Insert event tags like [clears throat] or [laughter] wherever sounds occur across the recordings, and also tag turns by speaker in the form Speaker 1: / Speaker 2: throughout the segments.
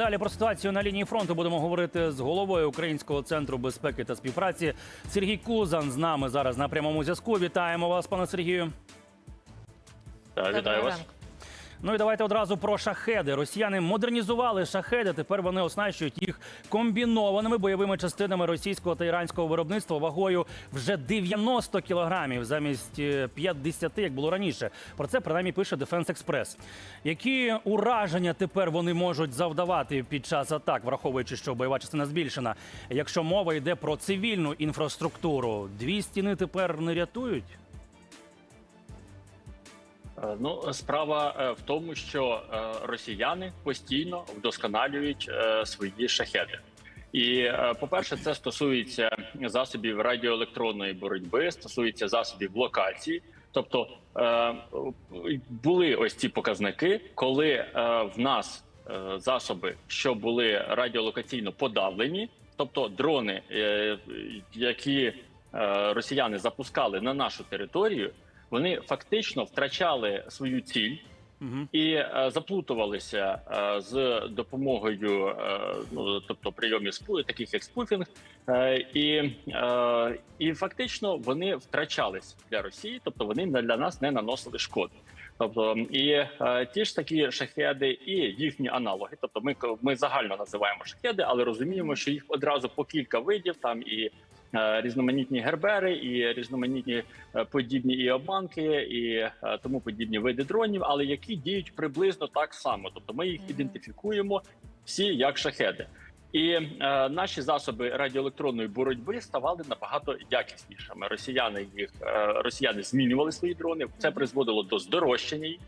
Speaker 1: Далі про ситуацію на лінії фронту будемо говорити з головою Українського центру безпеки та співпраці. Сергій Кузан з нами зараз на прямому зв'язку. Вітаємо вас, пане Сергію.
Speaker 2: Так, вітаю вас.
Speaker 3: ранку.
Speaker 1: Ну і давайте одразу про шахеди. Росіяни модернізували шахеди. Тепер вони оснащують їх комбінованими бойовими частинами російського та іранського виробництва вагою вже 90 кілограмів замість е, 50, як було раніше. Про це принаймні пише Defense Express. Які ураження тепер вони можуть завдавати під час атак, враховуючи, що бойова частина збільшена? Якщо мова йде про цивільну інфраструктуру, дві стіни тепер не рятують.
Speaker 2: Е, Ну, справа е, в тому, що е, росіяни постійно вдосконалюють свої шахеди. І, е, по-перше, це стосується засобів радіоелектронної боротьби, стосується засобів локації. Тобто були ось ці показники, коли в нас засоби, що були радіолокаційно подавлені, тобто дрони, які росіяни запускали на нашу територію, вони фактично втрачали свою ціль
Speaker 1: Угу.
Speaker 2: і е, заплутувалися е, з допомогою, е, ну тобто прийомів спу, таких як спуфінг, е, і, е, і фактично вони втрачались для Росії, тобто вони для нас не наносили шкоди. Тобто і е, ті ж такі шахеди, і їхні аналоги. Тобто, ми ми загально називаємо шахеди, але розуміємо, що їх одразу по кілька видів там і. Е, Різноманітні гербери і різноманітні е, подібні і обманки, і е, тому подібні види дронів, але які діють приблизно так само. Тобто ми їх ідентифікуємо всі як шахеди. І е, наші засоби радіоелектронної боротьби ставали набагато якіснішими. Росіяни їх е, росіяни змінювали свої дрони. Це призводило до здорожчання їх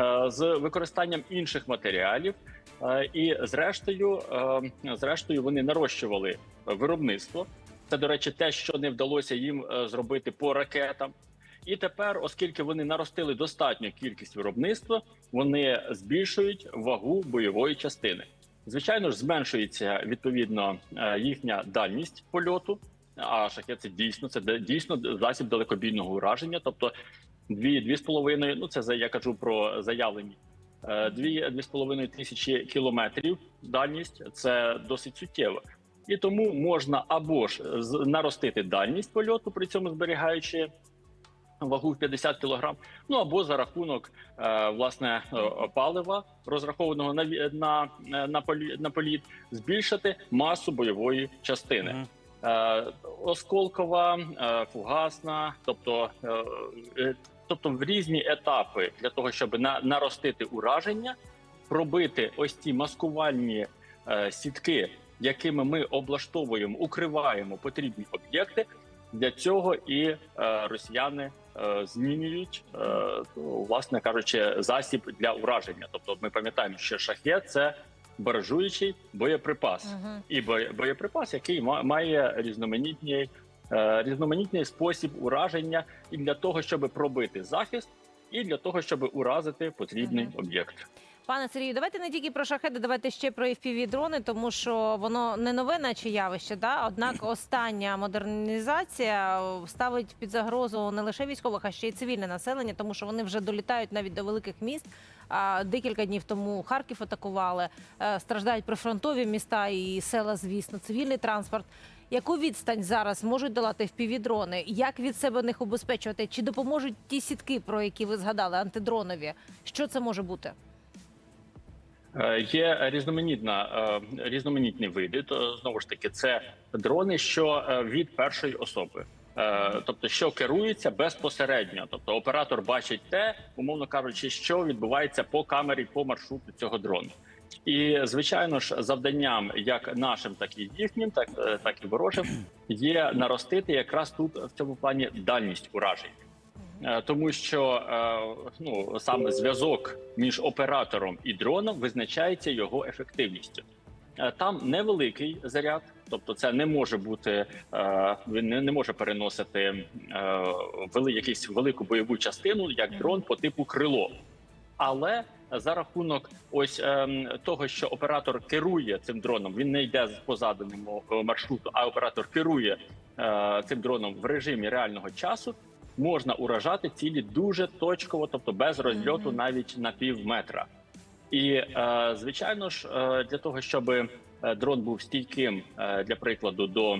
Speaker 2: е, з використанням інших матеріалів. Е, і зрештою, е, зрештою, вони нарощували виробництво. Це, до речі, те, що не вдалося їм е, зробити по ракетам. І тепер, оскільки вони наростили достатню кількість виробництва, вони збільшують вагу бойової частини. Звичайно ж, зменшується відповідно е, їхня дальність польоту. А шахет це дійсно це дійсно засіб далекобійного ураження, тобто дві дві з половиною. Ну це я кажу про заявлені е, дві дві з половиною тисячі кілометрів. Дальність це досить суттєво. І тому можна або ж з- наростити дальність польоту, при цьому зберігаючи вагу в 50 кг, ну або за рахунок е, власне е, палива, розрахованого на на, е, на, полі, на політ, збільшити масу бойової частини.
Speaker 1: Мгм.
Speaker 2: Е, осколкова, е, фугасна, тобто, е, е, тобто в різні етапи для того, щоб на, наростити ураження, пробити ось ці маскувальні е, сітки, якими ми облаштовуємо, укриваємо потрібні об'єкти. Для цього і е, росіяни е, змінюють, е, власне кажучи, засіб для ураження. Тобто, ми пам'ятаємо, що шахет це баражуючий боєприпас
Speaker 3: Мгм.
Speaker 2: і боє- боєприпас, який ма- має різноманітний, е, різноманітний спосіб ураження і для того, щоб пробити захист, і для того, щоб уразити потрібний
Speaker 3: Мгм.
Speaker 2: об'єкт.
Speaker 3: Пане Сергію, давайте не тільки про шахеди, давайте ще про fpv дрони, тому що воно не нове, наче явище. Да? Однак [clears throat] остання модернізація ставить під загрозу не лише військових, а ще й цивільне населення, тому що вони вже долітають навіть до великих міст. А Декілька днів тому Харків атакували, е, страждають прифронтові міста і села, звісно, цивільний транспорт. Яку відстань зараз можуть долати впівдрони? Як від себе них убезпечувати? Чи допоможуть ті сітки, про які ви згадали, антидронові? Що це може бути?
Speaker 2: Е, Є різноманітна е, різноманітні види. То знову ж таки, це дрони, що е, від першої особи. Тобто, що керується безпосередньо, тобто оператор бачить те, умовно кажучи, що відбувається по камері по маршруту цього дрону. І звичайно ж, завданням як нашим, так і їхнім, так, так і ворожим, є наростити якраз тут в цьому плані дальність уражень. Е, тому що е, ну саме зв'язок між оператором і дроном визначається його ефективністю. Е, Там невеликий заряд, тобто це не може бути він не, може переносити вели якусь велику бойову частину, як дрон по типу крило. Але за рахунок ось ем, того, що оператор керує цим дроном, він не йде по заданому маршруту, а оператор керує е, цим дроном в режимі реального часу. Можна уражати цілі дуже точково, тобто без розльоту навіть на пів метра. І е, звичайно ж, е, для того, щоб е, дрон був стійким, е, для прикладу, до,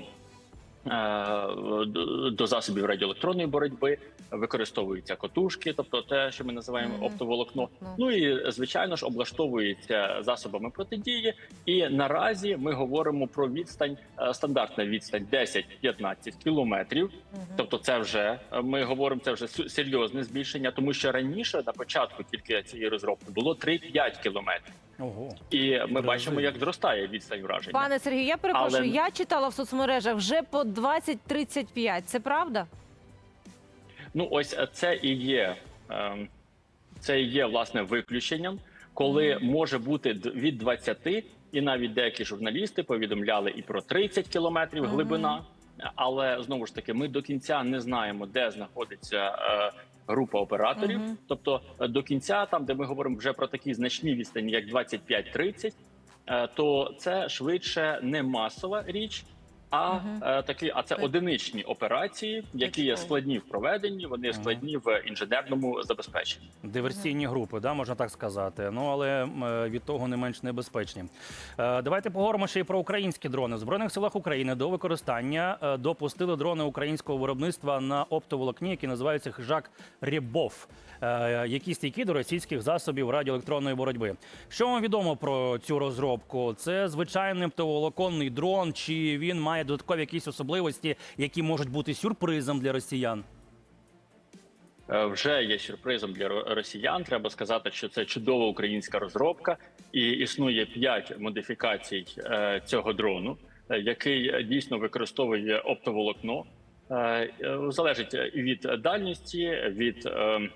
Speaker 2: до- до засобів радіоелектронної боротьби, використовуються котушки, тобто те, що ми називаємо
Speaker 3: Мгм.
Speaker 2: оптоволокно.
Speaker 3: Ну.
Speaker 2: Ну і звичайно ж облаштовується засобами протидії. І наразі ми говоримо про відстань, е, стандартна відстань 10-15 кілометрів.
Speaker 3: Мгм.
Speaker 2: Тобто, це вже е, ми говоримо, це вже серйозне збільшення, тому що раніше на початку тільки цієї розробки було 3-5 кілометрів,
Speaker 1: Ого.
Speaker 2: і ми бачимо, як зростає відстань враження.
Speaker 3: Пане Сергію, я перепрошую,
Speaker 2: Але-
Speaker 3: я читала в соцмережах вже по 20-35. Це правда?
Speaker 2: Ну ось е, це і є ем, це і є власне виключенням, коли може бути д- від 20, і навіть деякі журналісти повідомляли і про 30 кілометрів глибина. Але знову ж таки, ми до кінця не знаємо, де знаходиться е, група операторів.
Speaker 3: Мгм.
Speaker 2: Тобто е, до кінця, там де ми говоримо вже про такі значні відстані, як 25-30, е, то це швидше не масова річ. А е, такі, а це одиничні операції, які є складні в проведенні, вони складні в інженерному забезпеченні.
Speaker 1: Диверсійні групи, да, можна так сказати. Ну але е, від того не менш небезпечні. Е, Давайте поговоримо ще й про українські дрони. В Збройних силах України до використання допустили дрони українського виробництва на оптоволокні, які називаються хижак Рєбов, е, які стійкі до російських засобів радіоелектронної боротьби. Що вам відомо про цю розробку? Це звичайний оптоволоконний дрон, чи він має додаткові якісь особливості, які можуть бути сюрпризом для росіян?
Speaker 2: Е, Вже є сюрпризом для росіян. Треба сказати, що це чудова українська розробка, і існує п'ять модифікацій е, цього дрону, е, який дійсно використовує оптоволокно. Залежить і від дальності, від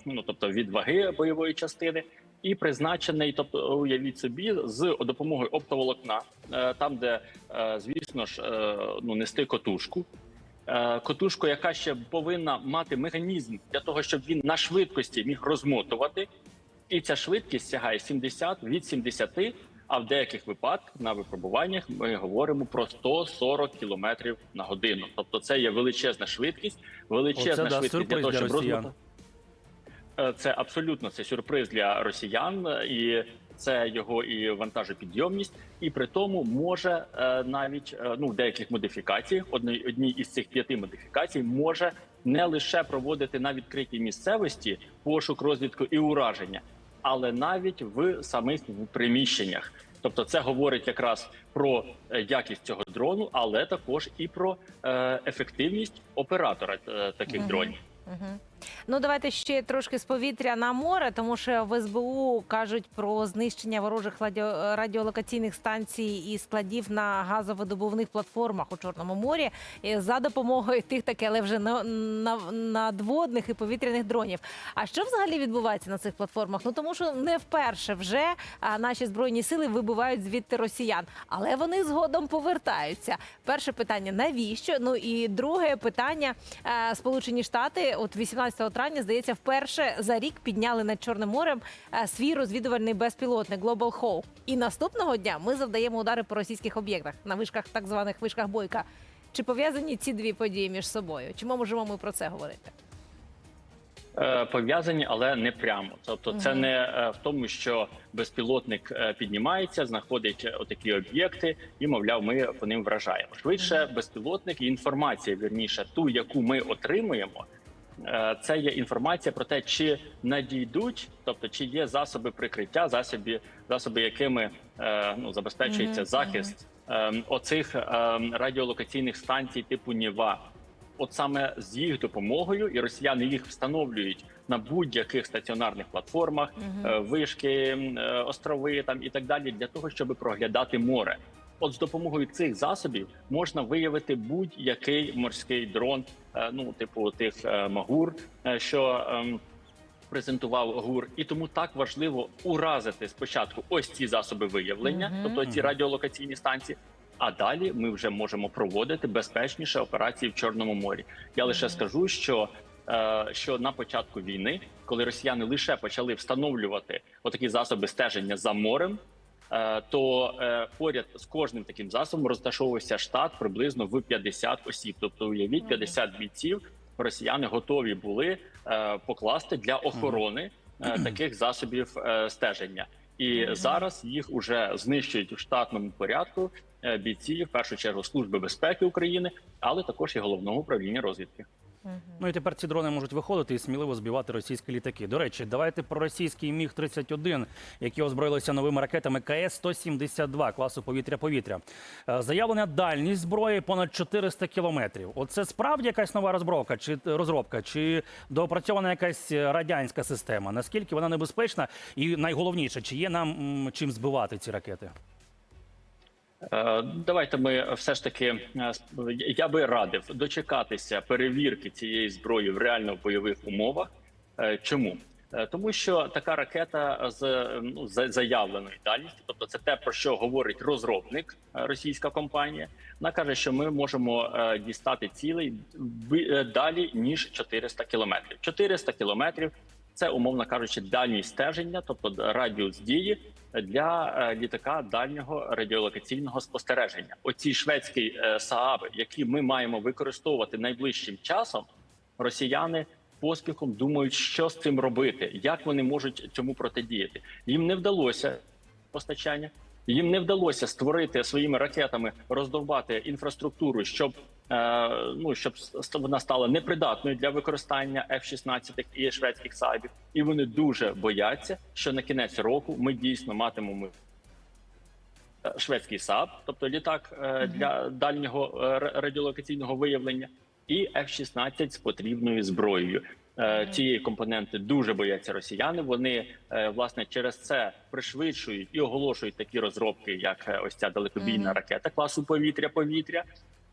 Speaker 2: ну тобто від ваги бойової частини, і призначений, тобто уявіть собі, з допомогою оптоволокна, е, там, де е, звісно ж е, ну нести котушку. Котушку, яка ще повинна мати механізм для того, щоб він на швидкості міг розмотувати, і ця швидкість сягає 70 від 70, а в деяких випадках на випробуваннях ми говоримо про 140 кілометрів на годину. Тобто, це є величезна швидкість, величезна
Speaker 1: Оце, да,
Speaker 2: швидкість для того, щоб розмотати. Е, Це абсолютно це сюрприз для росіян, е, і це його і вантажопідйомність, і при тому може е, навіть ну в деяких модифікаціях, одній одній із цих п'яти модифікацій, може не лише проводити на відкритій місцевості пошук, розвідку і ураження, але навіть в самих приміщеннях. Тобто, це говорить якраз про якість цього дрону, але також і про ефективність оператора таких
Speaker 3: Мгм.
Speaker 2: дронів.
Speaker 3: Угу. Ну давайте ще трошки з повітря на море, тому що в СБУ кажуть про знищення ворожих радіолокаційних станцій і складів на газовидобувних платформах у Чорному морі за допомогою тих таки, але вже на, на, надводних і повітряних дронів. А що взагалі відбувається на цих платформах? Ну тому що не вперше вже наші збройні сили вибивають звідти росіян, але вони згодом повертаються. Перше питання: навіщо? Ну і друге питання: е, Сполучені Штати, от 18 травня, здається, вперше за рік підняли над Чорним морем е, свій розвідувальний безпілотник Global Hawk. І наступного дня ми завдаємо удари по російських об'єктах на вишках, так званих вишках бойка. Чи пов'язані ці дві події між собою? Чи можемо ми про це говорити?
Speaker 2: Е, пов'язані, але не прямо. Тобто, це не е, в тому, що безпілотник піднімається, знаходить отакі об'єкти, і мовляв, ми по ним вражаємо. Швидше безпілотник і інформація, вірніше, ту, яку ми отримуємо. Е, Це є інформація про те, чи надійдуть, тобто чи є засоби прикриття, засоби, засоби, якими е, ну забезпечується
Speaker 3: Мгм,
Speaker 2: захист е, оцих е, радіолокаційних станцій типу Ніва. От саме з їх допомогою, і росіяни їх встановлюють на будь-яких стаціонарних платформах, е, вишки, острови там і так далі, для того, щоб проглядати море. От з допомогою цих засобів можна виявити будь-який морський дрон, е, ну типу тих е, магур, е, що ем, презентував ГУР, і тому так важливо уразити спочатку ось ці засоби виявлення,
Speaker 3: Мгм.
Speaker 2: тобто ці радіолокаційні станції. А далі ми вже можемо проводити безпечніше операції в Чорному морі. Я лише скажу, що, е, що на початку війни, коли росіяни лише почали встановлювати отакі засоби стеження за морем, то е, поряд з кожним таким засобом розташовувався штат приблизно в 50 осіб. Тобто, уявіть,
Speaker 3: Мгм.
Speaker 2: 50 бійців росіяни готові були е, покласти для охорони е, таких засобів е, стеження. І зараз їх уже знищують у штатному порядку е, бійці, в першу чергу Служби безпеки України, але також і головного управління розвідки.
Speaker 1: Ну і тепер ці дрони можуть виходити і сміливо збивати російські літаки. До речі, давайте про російський міг 31 які озброїлися новими ракетами КС 172 класу повітря-повітря. Е, Заявлена дальність зброї понад 400 кілометрів. Оце справді якась нова розробка чи розробка, чи доопрацьована якась радянська система? Наскільки вона небезпечна? І найголовніше, чи є нам чим збивати ці ракети?
Speaker 2: Е, Давайте ми все ж таки е, я би радив дочекатися перевірки цієї зброї в реально бойових умовах. Е, Чому? Е, Тому що така ракета з е, ну, за- заявленою дальністю, тобто це те, про що говорить розробник, е, російська компанія. Вона каже, що ми можемо е, дістати е, далі ніж 400 кілометрів. 400 кілометрів це умовно кажучи, дальність стеження, тобто радіус дії для е, літака дальнього радіолокаційного спостереження. Оці шведські е, сааби, які ми маємо використовувати найближчим часом, росіяни поспіхом думають, що з цим робити, як вони можуть цьому протидіяти. Їм не вдалося постачання. Їм не вдалося створити своїми ракетами, роздовбати інфраструктуру, щоб е, ну щоб вона стала непридатною для використання F-16 і шведських сабів. І вони дуже бояться, що на кінець року ми дійсно матимемо е, шведський САБ, тобто літак е, для дальнього е, радіолокаційного виявлення, і F-16 з потрібною зброєю. Е, Цієї компоненти дуже бояться росіяни. Вони е, власне через це пришвидшують і оголошують такі розробки, як е, ось ця далекобійна ракета класу повітря-повітря.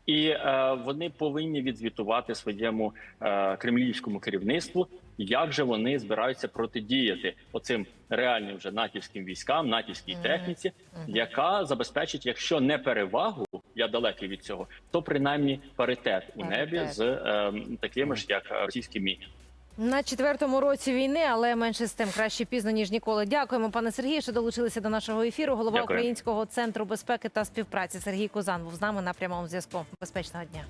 Speaker 2: І е, вони повинні відзвітувати своєму е, кремлівському керівництву, як же вони збираються протидіяти оцим реальним вже натівським військам, натівській техніці,
Speaker 3: Мгм. яка
Speaker 2: яка забезпечить, якщо не перевагу, я далекий від цього, то принаймні паритет у небі з е, такими ж, як російські міни.
Speaker 3: На четвертому році війни, але менше з тим краще пізно ніж ніколи. Дякуємо, пане Сергію, що долучилися до нашого ефіру. Голова
Speaker 2: Дякую.
Speaker 3: Українського центру безпеки та співпраці Сергій Кузан був з нами на прямому зв'язку. Безпечного дня.